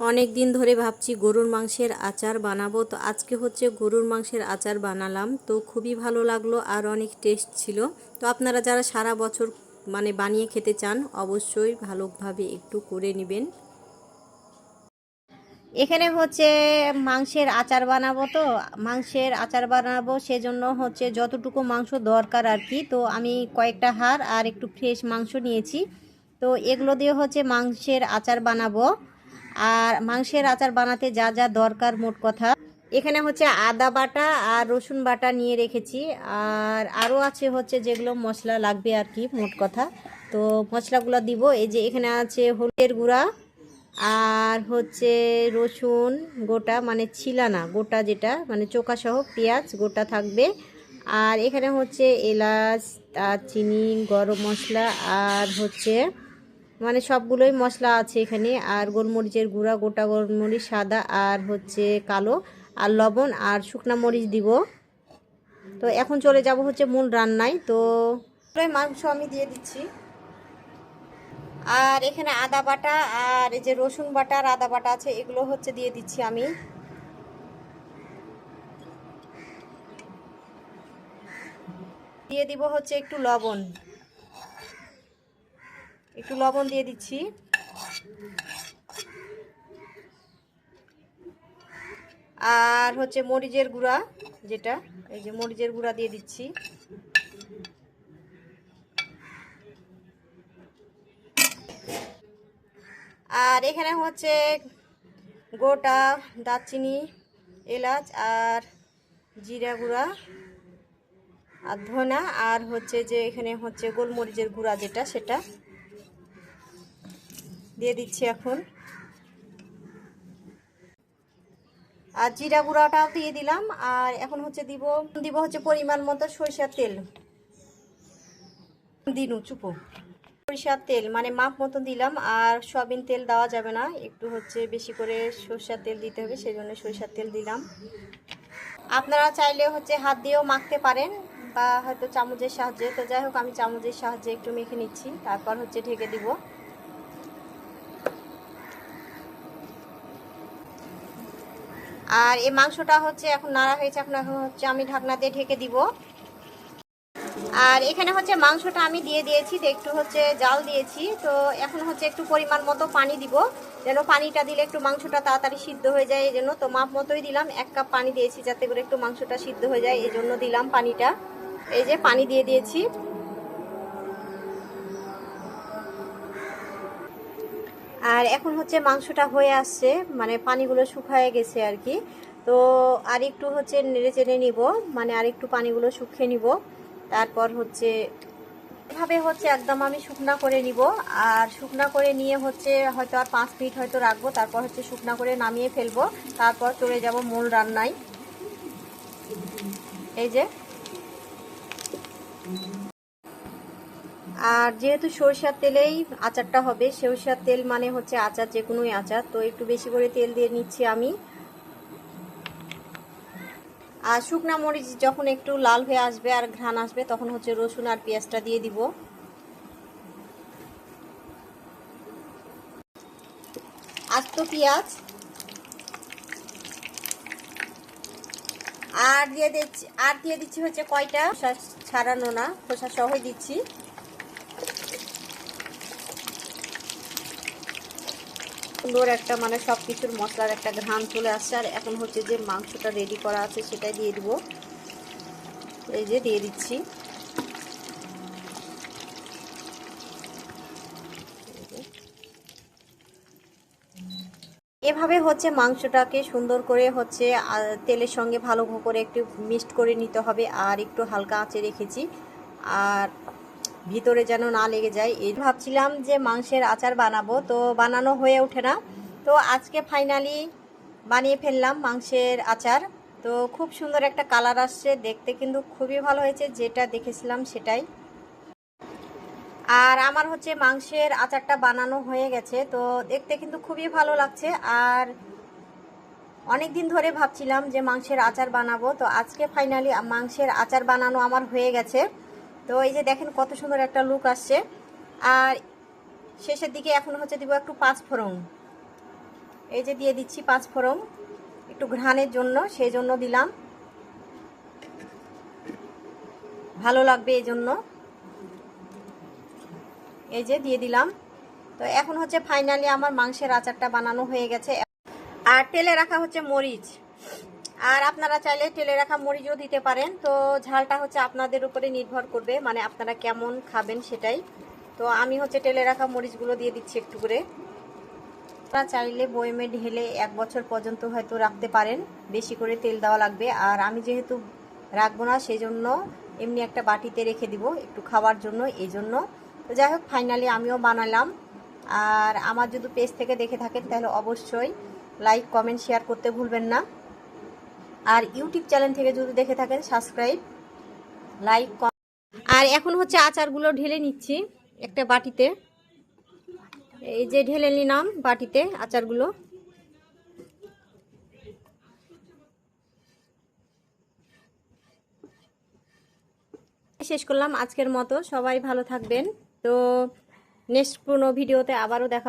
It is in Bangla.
অনেক দিন ধরে ভাবছি গরুর মাংসের আচার বানাবো, তো আজকে হচ্ছে গরুর মাংসের আচার বানালাম, তো খুবই ভালো লাগল আর অনেক টেস্ট ছিল। তো আপনারা যারা সারা বছর মানে বানিয়ে খেতে চান, অবশ্যই ভালোভাবে একটু করে নেবেন। এখানে হচ্ছে মাংসের আচার বানাবো তো, মাংসের আচার বানাবো সেজন্য হচ্ছে যতটুকু মাংস দরকার আর কি, তো আমি কয়েকটা হাড় আর একটু ফ্রেশ মাংস নিয়েছি। তো এগুলো দিয়ে হচ্ছে মাংসের আচার বানাবো। আর মাংসের আচার বানাতে যা যা দরকার মোট কথা। এখানে হচ্ছে আদা বাটা আর রসুন বাটা নিয়ে রেখেছি। আর আরও আছে হচ্ছে যেগুলো মশলা লাগবে আর কি মোট কথা। তো মশলাগুলো দিব। এই যে এখানে আছে হলুদের গুঁড়া আর হচ্ছে রসুন গোটা মানে ছিলানা, গোটা যেটা মানে চোকা সহ পেঁয়াজ গোটা থাকবে। আর এখানে হচ্ছে এলাচ আর চিনি গরম মশলা আর হচ্ছে মানে সবগুলোই মশলা আছে এখানে। আর গোলমরিচের গুঁড়া, গোটা গোলমরিচ, সাদা আর হচ্ছে কালো আর লবণ আর শুকনা মরিচ দিব। তো এখন চলে যাব হচ্ছে মূল রান্নায়। তো মাংস আমি দিয়ে দিচ্ছি। আর এখানে আদা বাটা আর এই যে রসুন বাটা আর আদা বাটা আছে, এগুলো হচ্ছে দিয়ে দিচ্ছি আমি। দিয়ে দিব হচ্ছে একটু লবণ। একটু লবণ দিয়ে দিচ্ছি। আর হচ্ছে মরিচের গুঁড়া, যেটা, এই যে মরিচের গুঁড়া দিয়ে দিচ্ছি। আর এখানে হচ্ছে গোটা দারচিনি, এলাচ আর জিরা গুঁড়া আর ধনা, আর হচ্ছে যে এখানে হচ্ছে গোলমরিচের গুঁড়া যেটা, সেটা দিয়ে দিচ্ছি এখন। আর জিরা গুঁড়াটাও দিয়ে দিলাম। আর এখন হচ্ছে দিব দিব হচ্ছে পরিমাণ মতো সরিষার তেল। দিনু, চুপো। সরিষার তেল মানে মাপ মতো দিলাম। আর সয়াবিন তেল দেওয়া যাবে না। একটু হচ্ছে বেশি করে সরষার তেল দিতে হবে সেই জন্য সরিষার তেল দিলাম। আপনারা চাইলে হচ্ছে হাত দিয়েও মাখতে পারেন, বা হয়তো চামচের সাহায্যে। তো যাই হোক, আমি চামচের সাহায্যে একটু মেখে নিচ্ছি। তারপর হচ্ছে ঢেকে দিব। আর এই মাংসটা হচ্ছে এখন নাড়া হয়েছে, এখন এখন হচ্ছে আমি ঢাকনা দিয়ে ঢেকে দিব। আর এখানে হচ্ছে মাংসটা আমি দিয়ে দিয়েছি তো একটু হচ্ছে জাল দিয়েছি। তো এখন হচ্ছে একটু পরিমাণ মতো পানি দিব, যেন পানিটা দিলে একটু মাংসটা তাড়াতাড়ি সিদ্ধ হয়ে যায়, এই জন্য তো মাপ মতোই দিলাম। এক কাপ পানি দিয়েছি যাতে করে একটু মাংসটা সিদ্ধ হয়ে যায়, এই জন্য দিলাম পানিটা। এই যে পানি দিয়ে দিয়েছি। আর এখন হচ্ছে মাংসটা হয়ে আসছে মানে পানিগুলো শুকায় গেছে আর কি। তো আর একটু হচ্ছে নেড়ে চেড়ে নিব মানে আর একটু পানিগুলো শুকিয়ে নিব। তারপর হচ্ছে এভাবে হচ্ছে একদম আমি শুকনা করে নিব। আর শুকনা করে নিয়ে হচ্ছে হয়তো আর পাঁচ মিনিট হয়তো রাখব, তারপর হচ্ছে শুকনা করে নামিয়ে ফেলব। তারপর চলে যাব মূল রান্নায়। এই যে। আর যেহেতু সরষার তেলেই আচারটা হবে, সরষার তেল মানে হচ্ছে আচার যে কোনোই আচার। তো একটু বেশি করে তেল দিয়ে নিচ্ছি আমি। আর শুকনা মরিচ যখন একটু লাল হয়ে আসবে আর ঘ্রাণ আসবে, তখন হচ্ছে রসুন আর পেঁয়াজটা দিয়ে দিব। আস্ত পেঁয়াজ। আর দিয়ে দিচ্ছি আর দিয়ে দিচ্ছি হচ্ছে কয়টা? ছাড়ানো না, খোসা সহই দিচ্ছি। সুন্দর একটা মানে সব কিছুর মশলার একটা ঘ্রাণ চলে আসছে। আর এখন হচ্ছে যে মাংসটা রেডি করা আছে সেটাই দিয়ে দিব। এই যে দিয়ে দিচ্ছি। এভাবে হচ্ছে মাংসটাকে সুন্দর করে হচ্ছে তেলের সঙ্গে ভালো করে একটু মিক্সড করে নিতে হবে। আর একটু হালকা আঁচে রেখেছি। আর ভিতরে যেন না লেগে যায়। এই ভাবছিলাম যে মাংসের আচার বানাবো, তো বানানো হয়ে ওঠে না। তো আজকে ফাইনালি বানিয়ে ফেললাম মাংসের আচার। তো খুব সুন্দর একটা কালার আসছে, দেখতে কিন্তু খুবই ভালো হয়েছে, যেটা দেখেছিলাম সেটাই। আর আমার হচ্ছে মাংসের আচারটা বানানো হয়ে গেছে, তো দেখতে কিন্তু খুবই ভালো লাগছে। আর অনেক দিন ধরে ভাবছিলাম যে মাংসের আচার বানাবো, তো আজকে ফাইনালি মাংসের আচার বানানো আমার হয়ে গেছে। তো এই যে দেখেন কত সুন্দর একটা লুক আসছে। আর শেষের দিকে এখন হচ্ছে দিব একটু পাঁচ ফোড়ন। এই যে দিয়ে দিচ্ছি পাঁচ ফোড়ন, একটু ঘ্রাণের জন্য, সেই জন্য দিলাম। ভালো লাগবে এই জন্য। এই যে দিয়ে দিলাম। তো এখন হচ্ছে ফাইনালি আমার মাংসের আচারটা বানানো হয়ে গেছে। আর তেলে রাখা হচ্ছে মরিচ। আর আপনারা চাইলে তেলে রাখা মরিচও দিতে পারেন। তো ঝালটা হচ্ছে আপনাদের উপরে নির্ভর করবে মানে আপনারা কেমন খাবেন সেটাই। তো আমি হচ্ছে তেলে রাখা মরিচগুলো দিয়ে দিচ্ছি একটু করে। আপনারা চাইলে বয়মে ঢেলে এক বছর পর্যন্ত হয়তো রাখতে পারেন, বেশি করে তেল দেওয়া লাগবে। আর আমি যেহেতু রাখব না সেই জন্য এমনি একটা বাটিতে রেখে দিব একটু খাওয়ার জন্য এই জন্য তো যাই হোক ফাইনালি আমিও বানালাম। আর আমার যদি পেজ থেকে দেখে থাকেন, তাহলে অবশ্যই লাইক কমেন্ট শেয়ার করতে ভুলবেন না। আর ইউটিউব চ্যানেল থেকে যদি দেখে থাকেন সাবস্ক্রাইব লাইক কম আর এখন হচ্ছে আচারগুলো ঢেলে নিচ্ছি একটা বাটিতে। এই যে ঢেলে নিলাম বাটিতে আচারগুলো। শেষ করলাম আজকের মতো। সবাই ভালো থাকবেন। তো নেক্সট কোনো ভিডিওতে আবারও দেখা